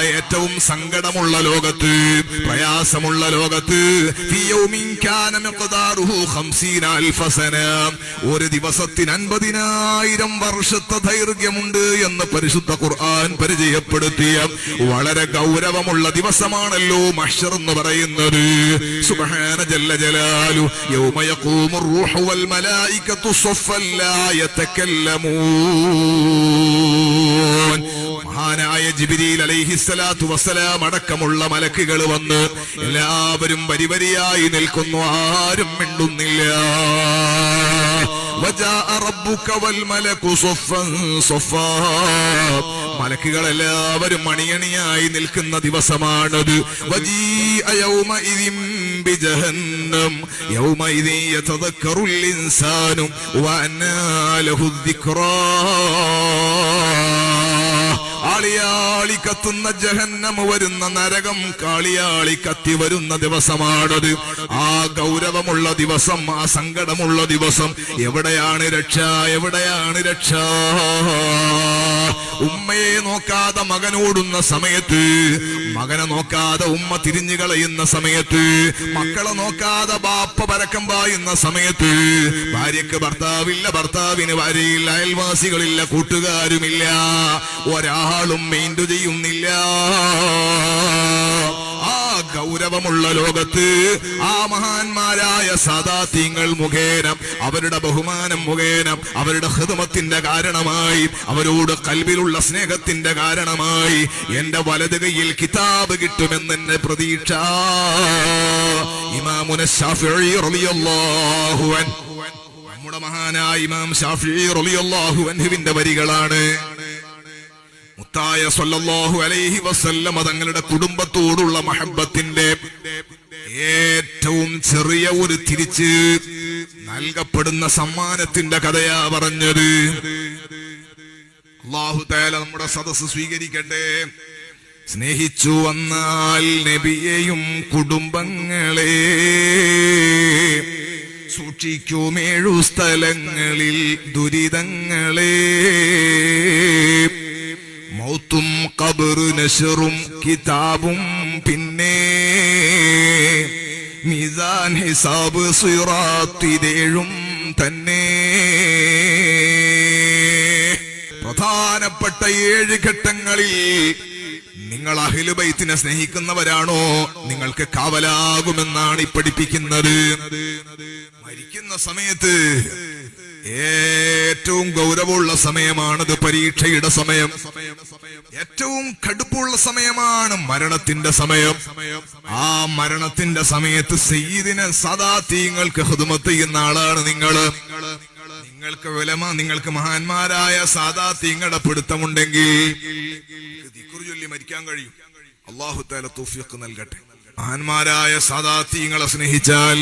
നാളെ ഏറ്റവും സങ്കടമുള്ള ലോകത്ത് പ്രയാസമുള്ള ലോകത്ത്. ഒരു ദിവസത്തിന് അൻപതിനായിരം വർഷത്തെ ദൈർഘ്യമുണ്ട് എന്ന് പരിശുദ്ധ ഖുർആൻ പരിചയപ്പെടുത്തിയ വളരെ ഗൗരവമുള്ള ദിവസമാണല്ലോ മഷർ എന്ന് പറയുന്നത്. സുബ്ഹാന ജല്ല ജലാലു യൗമ ജിബിരിയിൽ അലൈഹിസ്സലാത്തു വസ്സലാം അടക്കമുള്ള മലക്കുകൾ വന്ന് എല്ലാവരും വരിവരിയായി നിൽക്കുന്നു. ആരും മിണ്ടുന്നില്ല. മലക്കുകളെല്ലാവരും മണിയണിയായി നിൽക്കുന്ന ദിവസമാണത്. യൗമ ആളിയാളി കത്തുന്ന ജഹന്നം വരുന്ന നരകം കാളിയാളി കത്തി വരുന്ന ദിവസമാണത്. ആ ഗൗരവമുള്ള ദിവസം ആ സങ്കടമുള്ള ദിവസം. എവിടെയാണ് രക്ഷ? എവിടെയാണ് രക്ഷ? ഉമ്മയെ നോക്കാതെ മകനോടുന്ന സമയത്ത് മകനെ നോക്കാതെ ഉമ്മ തിരിഞ്ഞു കളയുന്ന സമയത്ത് മക്കളെ നോക്കാതെ ബാപ്പ പരക്കം പായുന്ന സമയത്ത് ഭാര്യക്ക് ഭർത്താവില്ല ഭർത്താവിന് ഭാര്യയില്ല അയൽവാസികളില്ല കൂട്ടുകാരുമില്ല ഒരാളും മെയിന്റു ചെയ്യുന്നില്ല. ഗൗരവമുള്ള ലോകത്ത്. ആ മഹാന്മാരായ സദാത്യങ്ങൾ മുഖേനം അവരുടെ ബഹുമാനം മുഖേനം അവരുടെ ഹൃദമത്തിന്റെ കാരണമായി അവരോട് കൽവിലുള്ള സ്നേഹത്തിന്റെ കാരണമായി എന്റെ വലത് കൈയിൽ കിതാബ് കിട്ടുമെന്നെ പ്രതീക്ഷ. ഇമാമുന നമ്മുടെ മഹാനായ ഇമാം റളിയല്ലാഹു അൻഹുവിന്റെ വരികളാണ്. മുത്തായ സല്ലല്ലാഹു അലൈഹി വസല്ലമ തങ്ങളുടെ കുടുംബത്തോടുള്ള മഹബത്തിന്റെ ഏറ്റവും ചെറിയ ഒരു തിരിച്ച് നൽകപ്പെടുന്ന സമ്മാനത്തിന്റെ കഥയാ പറഞ്ഞത്. അള്ളാഹു തേല നമ്മുടെ സദസ്സ് സ്വീകരിക്കട്ടെ. സ്നേഹിച്ചു വന്നാൽ നബിയെയും കുടുംബങ്ങളെ സൂക്ഷിക്കുമേഴു സ്ഥലങ്ങളിൽ ദുരിതങ്ങളെ. കബറ് നഷറും കിതാബും പിന്നെ മിസാൻ ഹിസാബ് സിറാത്തിരേഴും തന്നെ. പ്രധാനപ്പെട്ട ഏഴ് ഘട്ടങ്ങളിൽ നിങ്ങൾ അഹിലുബൈത്തിനെ സ്നേഹിക്കുന്നവരാണോ? നിങ്ങൾക്ക് കാവലാകുമെന്നാണ് ഈ പഠിപ്പിക്കുന്നത്. മരിക്കുന്ന സമയത്ത് ഏറ്റവും ഗൗരവമുള്ള സമയമാണത് പരീക്ഷയുടെ സമയം. ഏറ്റവും കടുപ്പുള്ള സമയമാണ് മരണത്തിന്റെ സമയം. ആ മരണത്തിന്റെ സമയത്ത് സെയ്ദിനെ സദാ തീങ്ങൾക്ക് ഹൃദമത്ത് ചെയ്യുന്ന ആളാണ് നിങ്ങൾ നിങ്ങൾക്ക് വിലമ നിങ്ങൾക്ക് മഹാന്മാരായ സാദാ തീങ്ങളുടെ പിടുത്തമുണ്ടെങ്കിൽ. മരിക്കാൻ കഴിയും. അള്ളാഹു താല തൂഫിയൊക്കെ നൽകട്ടെ. മഹാന്മാരായ സദാത്തിങ്ങളെ സ്നേഹിച്ചാൽ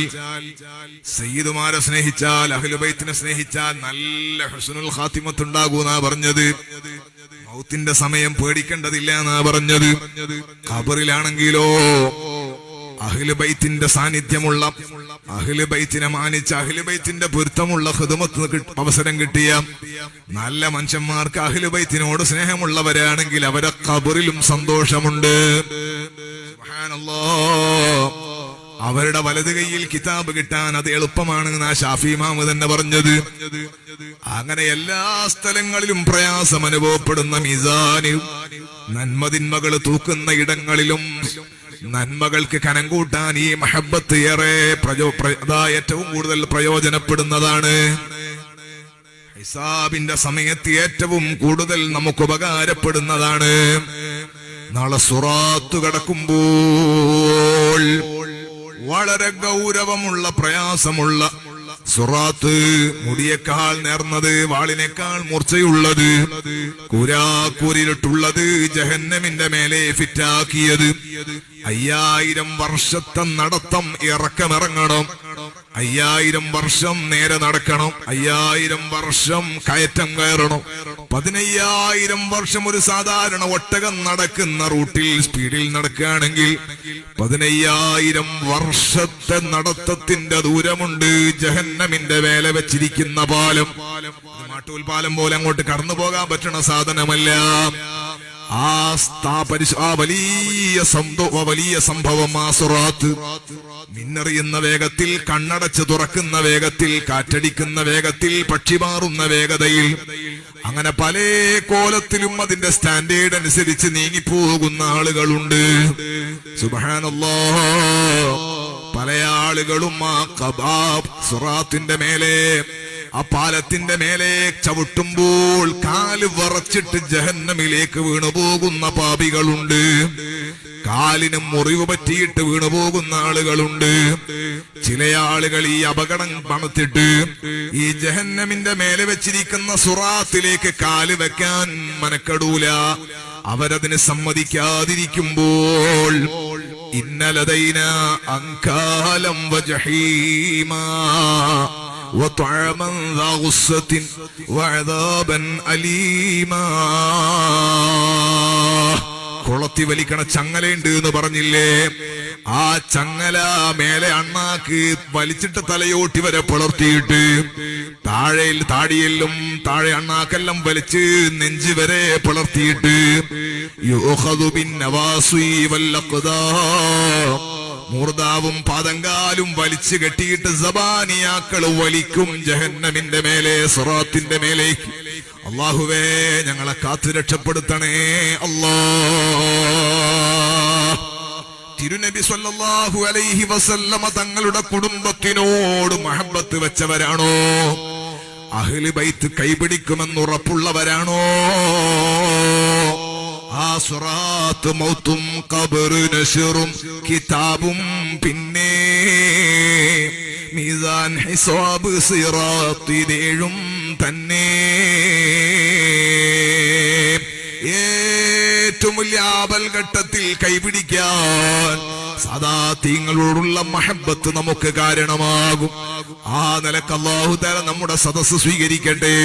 സയ്യിദുമാരെ സ്നേഹിച്ചാൽ അഹ്ലുബൈത്തിനെ സ്നേഹിച്ചാൽ നല്ല ഹസനുൽ ഖാത്തിമത്ത് ഉണ്ടാകൂന്നാ പറഞ്ഞത്. മൗത്തിന്റെ സമയം പേടിക്കേണ്ടതില്ല എന്നാ പറഞ്ഞത്. ഖബറിലാണെങ്കിലോ അഹ്ലുബൈത്തിന്റെ സാന്നിധ്യമുള്ള അഹ്ലുബൈത്തിനെ മാനിച്ച അഹ്ലുബൈത്തിന്റെ പൊരുത്തമുള്ള ഹൃദമത്ത് അവസരം കിട്ടിയ നല്ല മനുഷ്യന്മാർക്ക് അഹ്ലുബൈത്തിനോട് സ്നേഹമുള്ളവരാണെങ്കിൽ അവരെ ഖബറിലും സന്തോഷമുണ്ട്. അവരുടെ വലത് കൈയിൽ കിതാബ് കിട്ടാൻ അത് എളുപ്പമാണ് ആ ഷാഫി മാമു തന്നെ പറഞ്ഞത്. അങ്ങനെ എല്ലാ സ്ഥലങ്ങളിലും പ്രയാസം അനുഭവപ്പെടുന്ന മിസാന് നന്മതിന്മകൾ തൂക്കുന്ന ഇടങ്ങളിലും നന്മകൾക്ക് കനം കൂട്ടാൻ ഈ മഹബത്ത് ഏറെ പ്രയോ ഏറ്റവും കൂടുതൽ പ്രയോജനപ്പെടുന്നതാണ്. ഹിസാബിന്റെ സമയത്ത് ഏറ്റവും കൂടുതൽ നമുക്ക് ഉപകാരപ്പെടുന്നതാണ് നാളെ സുറാത്ത് കടക്കുമ്പോൾ വളരെ ഗൗരവമുള്ള പ്രയാസമുള്ള സുറാത്ത് മുടിയേക്കാൾ നേർന്നത് വാളിനേക്കാൾ മൂർച്ചയുള്ളത് കൂരാക്കൂരിലിട്ടുള്ളത് ജഹന്നമിന്റെ മേലെ ഫിറ്റാക്കിയത് അയ്യായിരം വർഷത്തെ നടത്തം ഇറക്കമിറങ്ങണം. അയ്യായിരം വർഷം നേരെ നടക്കണം. അയ്യായിരം വർഷം കയറ്റം കയറണം. പതിനയ്യായിരം വർഷം ഒരു സാധാരണ ഒട്ടകം നടക്കുന്ന റൂട്ടിൽ സ്പീഡിൽ നടക്കുകയാണെങ്കിൽ പതിനയ്യായിരം വർഷത്തെ നടത്തത്തിന്റെ ദൂരമുണ്ട്. ജഹന്നമിന്റെ വേല വെച്ചിരിക്കുന്ന പാലം. മാട്ടൂൽ പാലം പോലെ അങ്ങോട്ട് കടന്നു പോകാൻ പറ്റണ സാധനമല്ല. വലിയ വലിയ സംഭവം സുറാത്ത്. മിന്നറിയുന്ന വേഗത്തിൽ കണ്ണടച്ച് തുറക്കുന്ന വേഗത്തിൽ കാറ്റടിക്കുന്ന വേഗത്തിൽ പക്ഷി മാറുന്ന വേഗതയിൽ. അങ്ങനെ പല കോലത്തിലും അതിന്റെ സ്റ്റാൻഡേർഡ് അനുസരിച്ച് നീങ്ങിപ്പോകുന്ന ആളുകളുണ്ട്. സുബാനല്ലോ പല ആളുകളും ആ കബാബ് സുറാത്തിന്റെ മേലെ ആ പാലത്തിന്റെ മേലെ ചവിട്ടുമ്പോൾ കാൽ വറച്ചിട്ട് ജഹന്നമിലേക്ക് വീണുപോകുന്ന പാപികളുണ്ട്. കാലിന് മുറിവ് പറ്റിയിട്ട് വീണുപോകുന്ന ആളുകളുണ്ട്. ചില ആളുകൾ ഈ അപകടം പണത്തിട്ട് ഈ ജഹന്നമിന്റെ മേലെ വെച്ചിരിക്കുന്ന സുറാത്തിലേക്ക് കാൽ വെക്കാൻ മനക്കെടൂല. അവരതിന് സമ്മതിക്കാതിരിക്കുമ്പോൾ ഇന്നലതൈന അങ്കാലം വജഹീമാ وطعما ذا غصة وعذابا أليما കുളത്തി വലിക്കണ ചങ്ങലയുണ്ട് എന്ന് പറഞ്ഞില്ലേ ആ ചങ്ങല മേലെ അണ്ണാക്ക് വലിച്ചിട്ട് തലയോട്ടി വരെ പിളർത്തിയിട്ട് താഴെയിൽ താടിയെല്ലും താഴെ അണ്ണാക്കെല്ലാം വലിച്ച് നെഞ്ച് വരെ പിളർത്തിയിട്ട് യുഖദു ബിന്നവാസി വല്ലഖ്ദാം മൂർദാവും പാതങ്കാലും വലിച്ചു കെട്ടിയിട്ട് സബാനിയാക്കൾ വലിക്കും ജഹന്നമിന്റെ മേലെ സുറാത്തിന്റെ മേലേക്ക്. അള്ളാഹുവേ ഞങ്ങളെ കാത്തു രക്ഷപ്പെടുത്തണേ. അല്ലാ തിരുനബി സല്ലല്ലാഹു അലൈഹി വസല്ലമ തങ്ങളുടെ കുടുംബത്തിനോട് മഹബത്ത് വെച്ചവരാണോ? അഹ്ലി ബൈത്ത് കൈപിടിക്കുമെന്ന് ഉറപ്പുള്ളവരാണോ? ആ സുറാത്ത് മൗത്തും കബറ് നഷറും കിതാബും പിന്നെ മീസാൻ ഹിസാബ് സിറാത്തിനേഴും തന്നെ. ഏറ്റവും വലിയ ആപൽഘട്ടത്തിൽ കൈപിടിക്കാൻ സദാ തീങ്ങളോടുള്ള മഹബത്ത് നമുക്ക് കാരണമാകും. ആ നിലയ്ക്ക് തല നമ്മുടെ സദസ്സ് സ്വീകരിക്കട്ടെ.